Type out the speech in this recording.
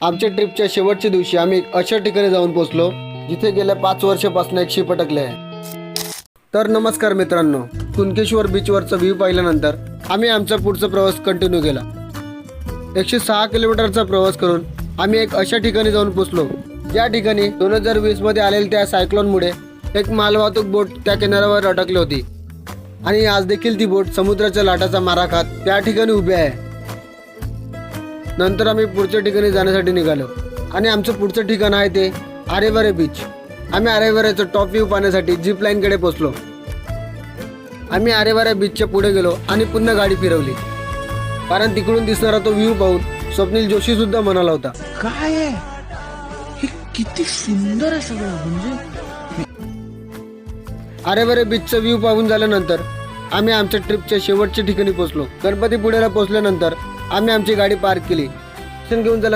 आमच्या ट्रिपच्या शेवटच्या दिवशी आम्ही अशा ठिकाणी जाऊन पोहोचलो जिथे गेल्या पाच वर्षापासून एक शिप अटकले आहे. तर नमस्कार मित्रांनो कुणकेश्वर बीचवरचा व्ह्यू पाहिल्यानंतर आम्ही आमचा पुढचा प्रवास कंटिन्यू केला. एकशे सहा किलोमीटरचा प्रवास करून आम्ही एक अशा ठिकाणी जाऊन पोहोचलो ज्या ठिकाणी दोन हजार वीसमध्ये आलेल्या त्या सायक्लोनमुळे एक मालवाहतूक बोट त्या किनाऱ्यावर अटकली होती. आणि आज देखील ती बोट समुद्राच्या लाटाचा मारा खात त्या ठिकाणी उभी आहे. नंतर आम्ही पुढच्या ठिकाणी जाण्यासाठी निघालो. आणि आमचं पुढचं ठिकाण आहे ते आरेवारे बीच आम्ही आरेवाऱ्याचं टॉप व्ह्यू पाहण्यासाठी जीप लाईनकडे पोहोचलो आम्ही आरेवाऱ्या बीचच्या पुढे गेलो आणि पुन्हा गाडी फिरवली. कारण तिकडून दिसणारा तो व्ह्यू पाहून स्वप्नील जोशी सुद्धा म्हणाला होता. काय हे किती सुंदर आहे सगळं म्हणजे. आरेवारे बीचचा व्ह्यू पाहून झाल्यानंतर आम्ही आमच्या ट्रिपच्या शेवटच्या ठिकाणी पोहोचलो गणपतीपुळेला पोहोचल्यानंतर आम्ही आमची गाडी पार्क केली. घेऊन चला.